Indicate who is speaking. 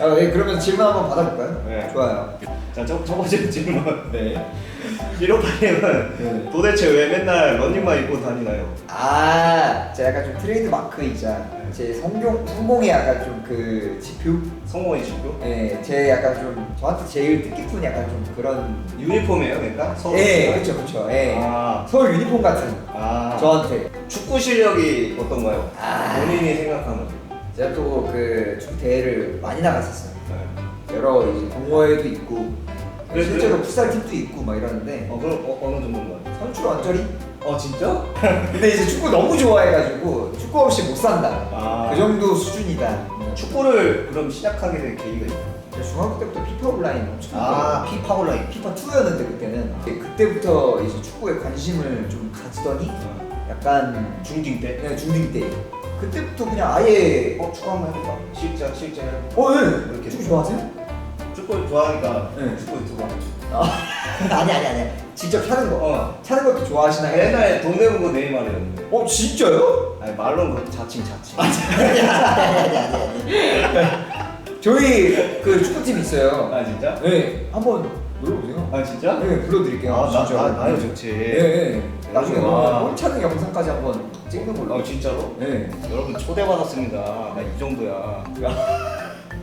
Speaker 1: 아, 네, 그러면 질문 한번 받아볼까요?
Speaker 2: 네.
Speaker 1: 좋아요.
Speaker 2: 자, 첫, 첫 번째 질문.
Speaker 1: 네.
Speaker 2: 이로파님은
Speaker 1: 네.
Speaker 2: 도대체 왜 맨날 런닝만 입고 다니나요?
Speaker 1: 아, 제가 약간 좀 트레이드 마크이자 제 성공 성공의 약간 좀 그 지표.
Speaker 2: 성공의 지표?
Speaker 1: 네, 제 약간 좀 저한테 제일 뜻깊은 약간 좀 그런.
Speaker 2: 유니폼이에요, 그러니까? 서울
Speaker 1: 예? 그렇죠, 그렇죠. 예.
Speaker 2: 아,
Speaker 1: 서울 유니폼 같은
Speaker 2: 아.
Speaker 1: 저한테.
Speaker 2: 축구 실력이 어떤가요?
Speaker 1: 아.
Speaker 2: 본인이 생각하는.
Speaker 1: 제가 또 그 축구 대회를 많이 나갔었어요.
Speaker 2: 네.
Speaker 1: 여러 이제 동호회도 있고
Speaker 2: 그래,
Speaker 1: 실제로. 풋살 팀도 있고 막 이러는데
Speaker 2: 어, 그럼 어, 어느 정도인가요?
Speaker 1: 선출 완전히
Speaker 2: 어, 진짜?
Speaker 1: 근데 이제 축구 너무 좋아해가지고 축구 없이 못 산다
Speaker 2: 아.
Speaker 1: 그 정도 수준이다
Speaker 2: 축구를 그럼 시작하게 된 계기가 있나요?
Speaker 1: 제가 중학교 때부터 피파 온라인 엄청
Speaker 2: 아. 피파 온라인.
Speaker 1: 피파 2였는데 그때는 그때부터 이제 축구에 관심을 좀 가지더니 약간
Speaker 2: 중딩 때?
Speaker 1: 그냥 중딩 때 그때부터 그냥 아예
Speaker 2: 어, 축구 한번 해볼까? 실제, 실제.
Speaker 1: 어, 예.
Speaker 2: 이렇게.
Speaker 1: 축구 좋아하세요?
Speaker 2: 축구 좋아하니까
Speaker 1: 네.
Speaker 2: 축구 유튜브 하는 거.
Speaker 1: 아, 아니 아니 아니 직접 차는 거
Speaker 2: 어.
Speaker 1: 차는 것도 좋아하시나요?
Speaker 2: 옛날에 동대문구 네이마르였는데.
Speaker 1: 어 진짜요?
Speaker 2: 아니, 말로는 그 자칭 자칭.
Speaker 1: 아니 아니 아니 아니 저희 그 축구팀 있어요.
Speaker 2: 아, 진짜?
Speaker 1: 네, 한번 놀러보세요.
Speaker 2: 아, 진짜?
Speaker 1: 네, 불러드릴게요.
Speaker 2: 아, 나,
Speaker 1: 진짜.
Speaker 2: 나, 나요 좋지.
Speaker 1: 네, 네. 나중에
Speaker 2: 와.
Speaker 1: 골 차는 영상까지 한번 찍는 걸로.
Speaker 2: 아, 진짜로?
Speaker 1: 네.
Speaker 2: 여러분 초대받았습니다. 나 이 정도야.